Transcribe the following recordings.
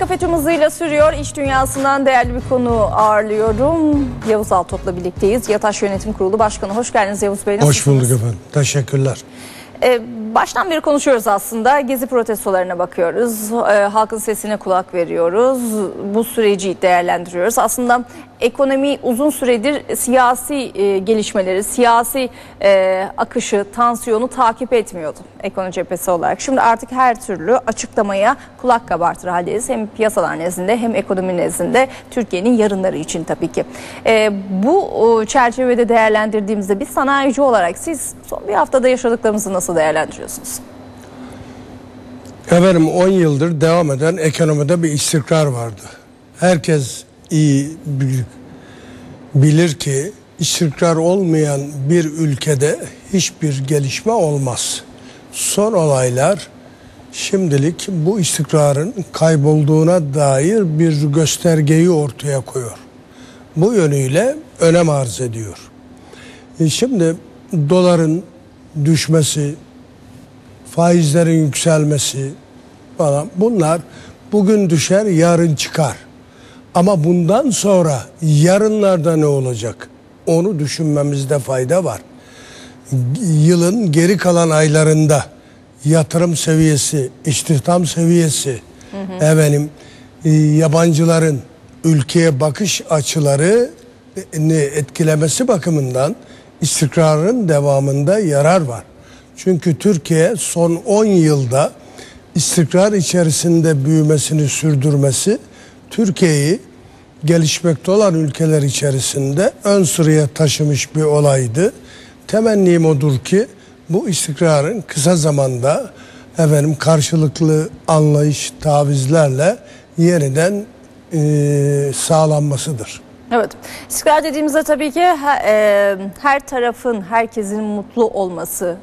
Kafe tüm hızıyla sürüyor. İş dünyasından değerli bir konu ağırlıyorum. Yavuz Altop'la birlikteyiz. Yataş Yönetim Kurulu Başkanı. Hoş geldiniz Yavuz Bey. Hoş Nasılsınız? bulduk efendim. Teşekkürler. Ee, baştan beri konuşuyoruz aslında. Gezi protestolarına bakıyoruz. Ee, halkın sesine kulak veriyoruz. Bu süreci değerlendiriyoruz. Aslında ekonomi uzun süredir siyasi e, gelişmeleri, siyasi e, akışı, tansiyonu takip etmiyordu ekonomi cephesi olarak. Şimdi artık her türlü açıklamaya kulak kabartır haldeyiz. Hem piyasalar nezdinde hem ekonomi nezdinde Türkiye'nin yarınları için tabii ki. Ee, bu çerçevede değerlendirdiğimizde bir sanayici olarak siz son bir haftada yaşadıklarımızı nasıl değerlendiriyorsunuz? Efendim 10 yıldır devam eden ekonomide bir istikrar vardı. Herkes iyi bilir ki istikrar olmayan bir ülkede hiçbir gelişme olmaz. Son olaylar şimdilik bu istikrarın kaybolduğuna dair bir göstergeyi ortaya koyuyor. Bu yönüyle önem arz ediyor. E Şimdi doların düşmesi, faizlerin yükselmesi falan bunlar bugün düşer yarın çıkar. Ama bundan sonra yarınlarda ne olacak? Onu düşünmemizde fayda var. Yılın geri kalan aylarında yatırım seviyesi, istihdam seviyesi, efendim e, yabancıların ülkeye bakış açıları ne etkilemesi bakımından istikrarın devamında yarar var. Çünkü Türkiye son 10 yılda istikrar içerisinde büyümesini sürdürmesi Türkiye'yi gelişmekte olan ülkeler içerisinde ön sıraya taşımış bir olaydı. Temennim odur ki bu istikrarın kısa zamanda efendim karşılıklı anlayış tavizlerle yeniden e, sağlanmasıdır. Evet. İstikrar dediğimizde tabii ki he- e, her tarafın, herkesin mutlu olması,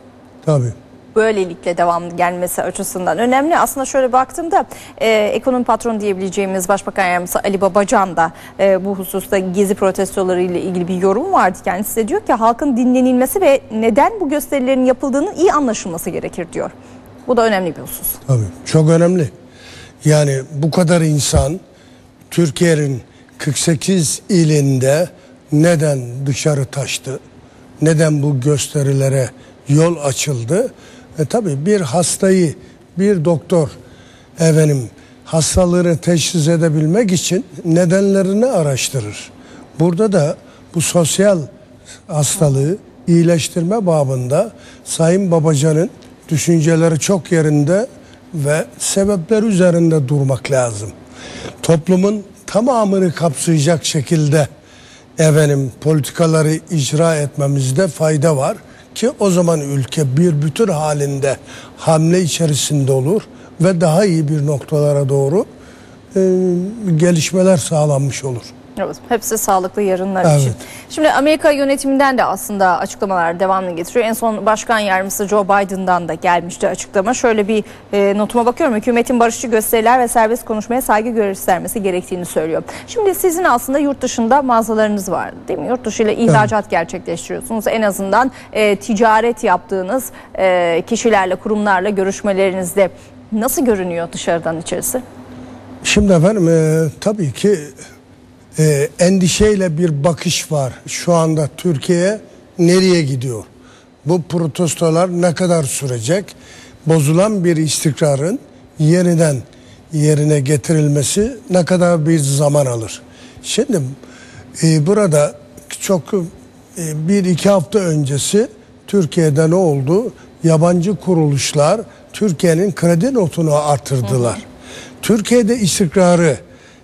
Tabii. Böylelikle devam gelmesi açısından önemli. Aslında şöyle baktığımda e, ekonomi patronu diyebileceğimiz Başbakan Yardımcısı Ali Babacan da e, bu hususta gezi protestoları ile ilgili bir yorum vardı. Kendisi de diyor ki halkın dinlenilmesi ve neden bu gösterilerin yapıldığının iyi anlaşılması gerekir diyor. Bu da önemli bir husus. Tabii çok önemli. Yani bu kadar insan Türkiye'nin 48 ilinde neden dışarı taştı? Neden bu gösterilere yol açıldı? E tabii bir hastayı bir doktor efendim hastalığını teşhis edebilmek için nedenlerini araştırır. Burada da bu sosyal hastalığı iyileştirme babında Sayın Babacan'ın düşünceleri çok yerinde ve sebepler üzerinde durmak lazım. Toplumun tamamını kapsayacak şekilde efendim politikaları icra etmemizde fayda var ki o zaman ülke bir bütün halinde hamle içerisinde olur ve daha iyi bir noktalara doğru e, gelişmeler sağlanmış olur. Evet, hepsi sağlıklı yarınlar Evet. için. Şimdi Amerika yönetiminden de aslında açıklamalar devamlı getiriyor. En son Başkan Yardımcısı Joe Biden'dan da gelmişti açıklama. Şöyle bir e, notuma bakıyorum. Hükümetin barışçı gösteriler ve serbest konuşmaya saygı göstermesi gerektiğini söylüyor. Şimdi sizin aslında yurt dışında mağazalarınız var değil mi? Yurt dışı ile ihracat gerçekleştiriyorsunuz. En azından e, ticaret yaptığınız e, kişilerle, kurumlarla görüşmelerinizde nasıl görünüyor dışarıdan içerisi? Şimdi efendim e, tabii ki e, endişeyle bir bakış var. Şu anda Türkiye nereye gidiyor? Bu protestolar ne kadar sürecek? Bozulan bir istikrarın yeniden yerine getirilmesi ne kadar bir zaman alır? Şimdi e, burada çok e, bir iki hafta öncesi Türkiye'de ne oldu? Yabancı kuruluşlar Türkiye'nin kredi notunu artırdılar. Türkiye'de istikrarı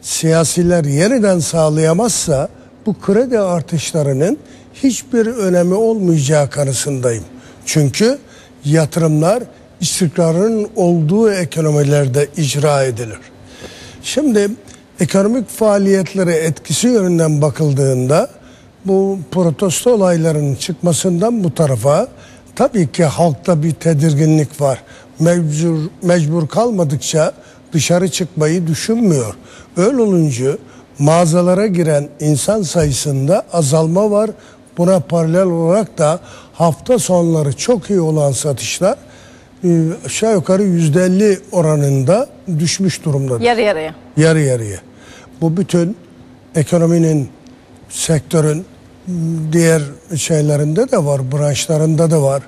siyasiler yeniden sağlayamazsa bu kredi artışlarının hiçbir önemi olmayacağı kanısındayım. Çünkü yatırımlar istikrarın olduğu ekonomilerde icra edilir. Şimdi ekonomik faaliyetlere etkisi yönünden bakıldığında bu protesto olaylarının çıkmasından bu tarafa tabii ki halkta bir tedirginlik var. Mecbur, mecbur kalmadıkça dışarı çıkmayı düşünmüyor. Öyle olunca mağazalara giren insan sayısında azalma var. Buna paralel olarak da hafta sonları çok iyi olan satışlar e, aşağı yukarı %50 oranında düşmüş durumda. Yarı yarıya. Yarı yarıya. Bu bütün ekonominin, sektörün diğer şeylerinde de var, branşlarında da var.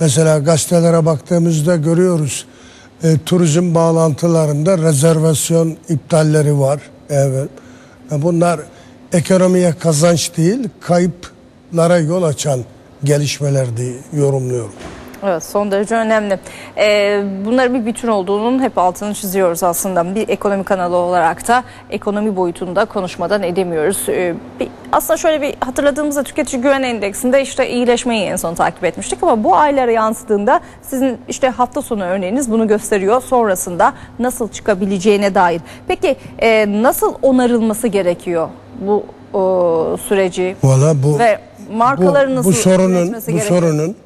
Mesela gazetelere baktığımızda görüyoruz. E, turizm bağlantılarında rezervasyon iptalleri var. Evet. E, Bunlar ekonomiye kazanç değil, kayıplara yol açan gelişmeler diye yorumluyorum. Evet son derece önemli. Ee, bunların bir bütün olduğunun hep altını çiziyoruz aslında. Bir ekonomi kanalı olarak da ekonomi boyutunda konuşmadan edemiyoruz. Ee, bir, aslında şöyle bir hatırladığımızda tüketici güven endeksinde işte iyileşmeyi en son takip etmiştik ama bu aylara yansıdığında sizin işte hafta sonu örneğiniz bunu gösteriyor. Sonrasında nasıl çıkabileceğine dair. Peki e, nasıl onarılması gerekiyor bu o, süreci Valla bu ve markaları bu, nasıl bu sorunun bu gerekiyor? sorunun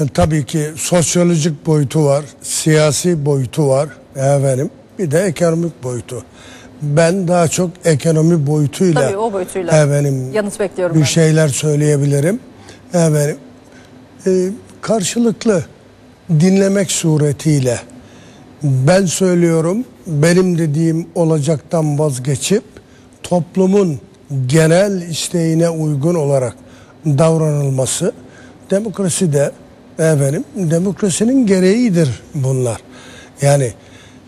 e, tabii ki sosyolojik boyutu var, siyasi boyutu var efendim. Bir de ekonomik boyutu. Ben daha çok ekonomi boyutuyla Tabii o boyutuyla efendim yanıt bekliyorum bir ben. şeyler söyleyebilirim. Efendim e, karşılıklı dinlemek suretiyle ben söylüyorum benim dediğim olacaktan vazgeçip toplumun genel isteğine uygun olarak davranılması demokrasi de efendim demokrasinin gereğidir bunlar. Yani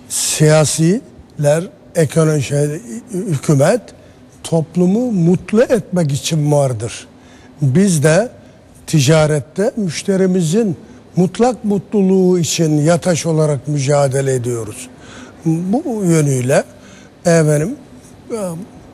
siyasiler, ekonomi şey, hükümet toplumu mutlu etmek için vardır. Biz de ticarette müşterimizin mutlak mutluluğu için yataş olarak mücadele ediyoruz. Bu yönüyle efendim e,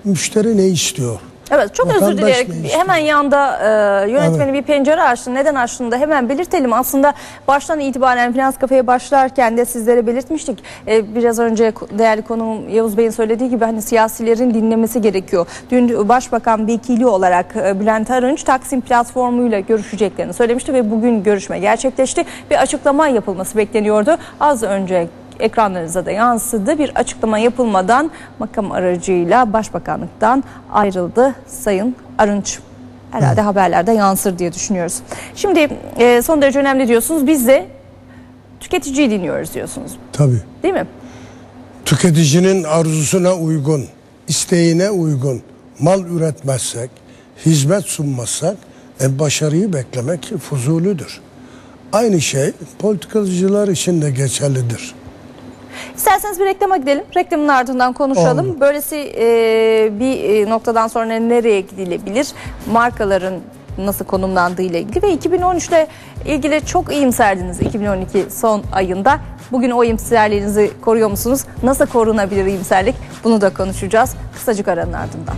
müşteri ne istiyor? Evet çok özür dileyerek istiyor? hemen yanda e, yönetmeni bir pencere açtı. Neden açtığını da hemen belirtelim. Aslında baştan itibaren Finans Kafe'ye başlarken de sizlere belirtmiştik. E, biraz önce değerli konuğum Yavuz Bey'in söylediği gibi hani siyasilerin dinlemesi gerekiyor. Dün Başbakan Vekili olarak e, Bülent Arınç Taksim platformuyla görüşeceklerini söylemişti ve bugün görüşme gerçekleşti. Bir açıklama yapılması bekleniyordu. Az önce ekranlarınıza da yansıdı. Bir açıklama yapılmadan makam aracıyla başbakanlıktan ayrıldı Sayın Arınç. Herhalde haberlerde yansır diye düşünüyoruz. Şimdi e, son derece önemli diyorsunuz. Biz de tüketiciyi dinliyoruz diyorsunuz. Tabii. Değil mi? tüketicinin arzusuna uygun, isteğine uygun mal üretmezsek, hizmet sunmazsak e, başarıyı beklemek fuzulüdür. Aynı şey politikacılar için de geçerlidir. İsterseniz bir reklama gidelim. Reklamın ardından konuşalım. Olur. Böylesi e, bir e, noktadan sonra nereye gidilebilir? Markaların nasıl konumlandığı ile ilgili ve 2013 ile ilgili çok iyimserdiniz 2012 son ayında. Bugün o iyimserliğinizi koruyor musunuz? Nasıl korunabilir iyimserlik? Bunu da konuşacağız. Kısacık aranın ardından.